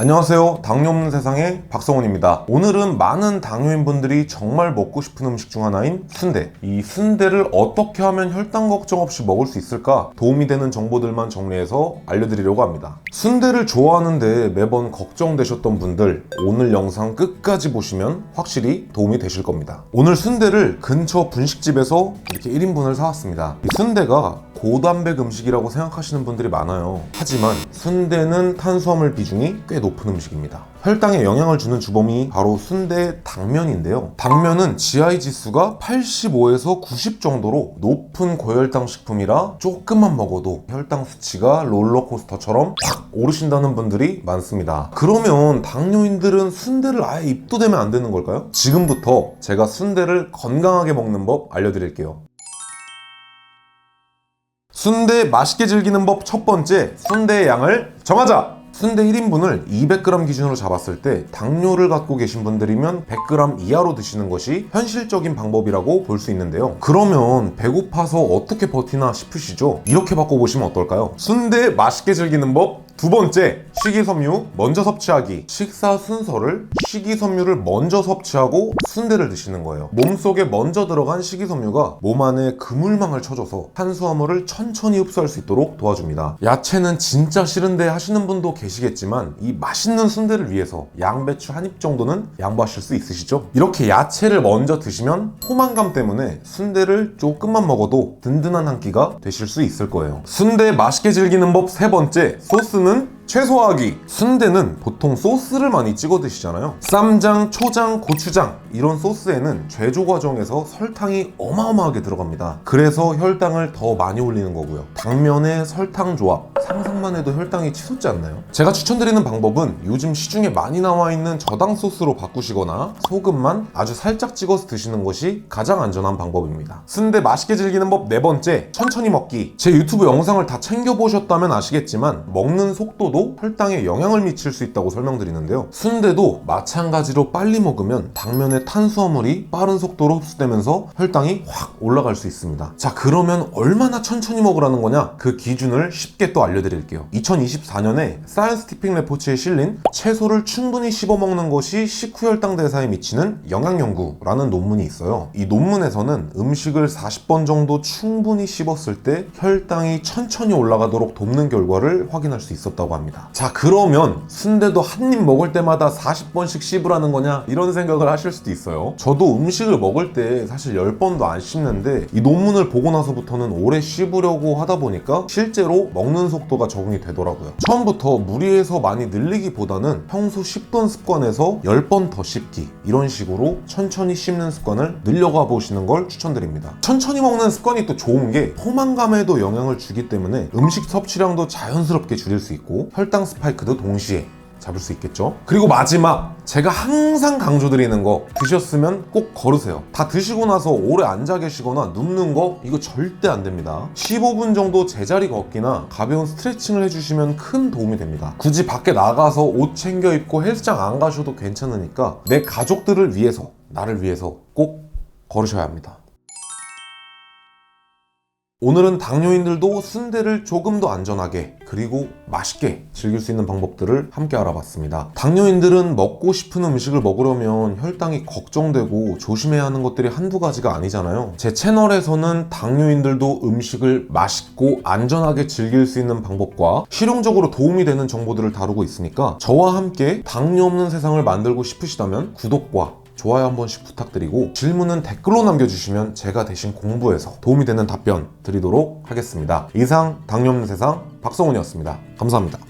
안녕하세요. 당뇨 없는 세상의 박성훈입니다. 오늘은 많은 당뇨인분들이 정말 먹고 싶은 음식 중 하나인 순대. 이 순대를 어떻게 하면 혈당 걱정 없이 먹을 수 있을까 도움이 되는 정보들만 정리해서 알려드리려고 합니다. 순대를 좋아하는데 매번 걱정되셨던 분들 오늘 영상 끝까지 보시면 확실히 도움이 되실 겁니다. 오늘 순대를 근처 분식집에서 이렇게 1인분을 사왔습니다. 이 순대가 고단백 음식이라고 생각하시는 분들이 많아요. 하지만 순대는 탄수화물 비중이 꽤 높은 음식입니다. 혈당에 영향을 주는 주범이 바로 순대 당면인데요. 당면은 GI 지수가 85에서 90 정도로 높은 고혈당 식품이라 조금만 먹어도 혈당 수치가 롤러코스터처럼 확 오르신다는 분들이 많습니다. 그러면 당뇨인들은 순대를 아예 입도 대면 안 되는 걸까요? 지금부터 제가 순대를 건강하게 먹는 법 알려드릴게요. 순대 맛있게 즐기는 법 첫 번째, 순대의 양을 정하자! 순대 1인분을 200g 기준으로 잡았을 때 당뇨를 갖고 계신 분들이면 100g 이하로 드시는 것이 현실적인 방법이라고 볼 수 있는데요. 그러면 배고파서 어떻게 버티나 싶으시죠? 이렇게 바꿔보시면 어떨까요? 순대 맛있게 즐기는 법 두 번째, 식이섬유 먼저 섭취하기. 식사 순서를 식이섬유를 먼저 섭취하고 순대를 드시는 거예요. 몸속에 먼저 들어간 식이섬유가 몸 안에 그물망을 쳐줘서 탄수화물을 천천히 흡수할 수 있도록 도와줍니다. 야채는 진짜 싫은데 하시는 분도 계시겠지만 이 맛있는 순대를 위해서 양배추 한 입 정도는 양보하실 수 있으시죠? 이렇게 야채를 먼저 드시면 포만감 때문에 순대를 조금만 먹어도 든든한 한 끼가 되실 수 있을 거예요. 순대 맛있게 즐기는 법 세 번째, 소스는 성령은 최소화하기. 순대는 보통 소스를 많이 찍어 드시잖아요. 쌈장, 초장, 고추장 이런 소스에는 제조 과정에서 설탕이 어마어마하게 들어갑니다. 그래서 혈당을 더 많이 올리는 거고요. 당면의 설탕 조합 상상만 해도 혈당이 치솟지 않나요? 제가 추천드리는 방법은 요즘 시중에 많이 나와 있는 저당 소스로 바꾸시거나 소금만 아주 살짝 찍어서 드시는 것이 가장 안전한 방법입니다. 순대 맛있게 즐기는 법 네 번째, 천천히 먹기. 제 유튜브 영상을 다 챙겨보셨다면 아시겠지만 먹는 속도도 혈당에 영향을 미칠 수 있다고 설명드리는데요. 순대도 마찬가지로 빨리 먹으면 당면의 탄수화물이 빠른 속도로 흡수되면서 혈당이 확 올라갈 수 있습니다. 자, 그러면 얼마나 천천히 먹으라는 거냐? 그 기준을 쉽게 또 알려드릴게요. 2024년에 사이언스티픽 레포츠에 실린 채소를 충분히 씹어 먹는 것이 식후 혈당 대사에 미치는 영향 연구라는 논문이 있어요. 이 논문에서는 음식을 40번 정도 충분히 씹었을 때 혈당이 천천히 올라가도록 돕는 결과를 확인할 수 있었다고 합니다. 자, 그러면 순대도 한 입 먹을 때마다 40번씩 씹으라는 거냐? 이런 생각을 하실 수도 있어요. 저도 음식을 먹을 때 사실 10번도 안 씹는데 이 논문을 보고 나서부터는 오래 씹으려고 하다 보니까 실제로 먹는 속도가 적응이 되더라고요. 처음부터 무리해서 많이 늘리기보다는 평소 씹던 습관에서 10번 더 씹기 이런 식으로 천천히 씹는 습관을 늘려가 보시는 걸 추천드립니다. 천천히 먹는 습관이 또 좋은 게 포만감에도 영향을 주기 때문에 음식 섭취량도 자연스럽게 줄일 수 있고 혈당 스파이크도 동시에 잡을 수 있겠죠. 그리고 마지막 제가 항상 강조드리는 거 드셨으면 꼭 걸으세요. 다 드시고 나서 오래 앉아 계시거나 눕는 거 이거 절대 안 됩니다. 15분 정도 제자리 걷기나 가벼운 스트레칭을 해주시면 큰 도움이 됩니다. 굳이 밖에 나가서 옷 챙겨 입고 헬스장 안 가셔도 괜찮으니까 내 가족들을 위해서 나를 위해서 꼭 걸으셔야 합니다. 오늘은 당뇨인들도 순대를 조금 더 안전하게 그리고 맛있게 즐길 수 있는 방법들을 함께 알아봤습니다. 당뇨인들은 먹고 싶은 음식을 먹으려면 혈당이 걱정되고 조심해야 하는 것들이 한두 가지가 아니잖아요. 제 채널에서는 당뇨인들도 음식을 맛있고 안전하게 즐길 수 있는 방법과 실용적으로 도움이 되는 정보들을 다루고 있으니까 저와 함께 당뇨 없는 세상을 만들고 싶으시다면 구독과 좋아요 한 번씩 부탁드리고 질문은 댓글로 남겨주시면 제가 대신 공부해서 도움이 되는 답변 드리도록 하겠습니다. 이상 당뇨 없는 세상 박성훈이었습니다. 감사합니다.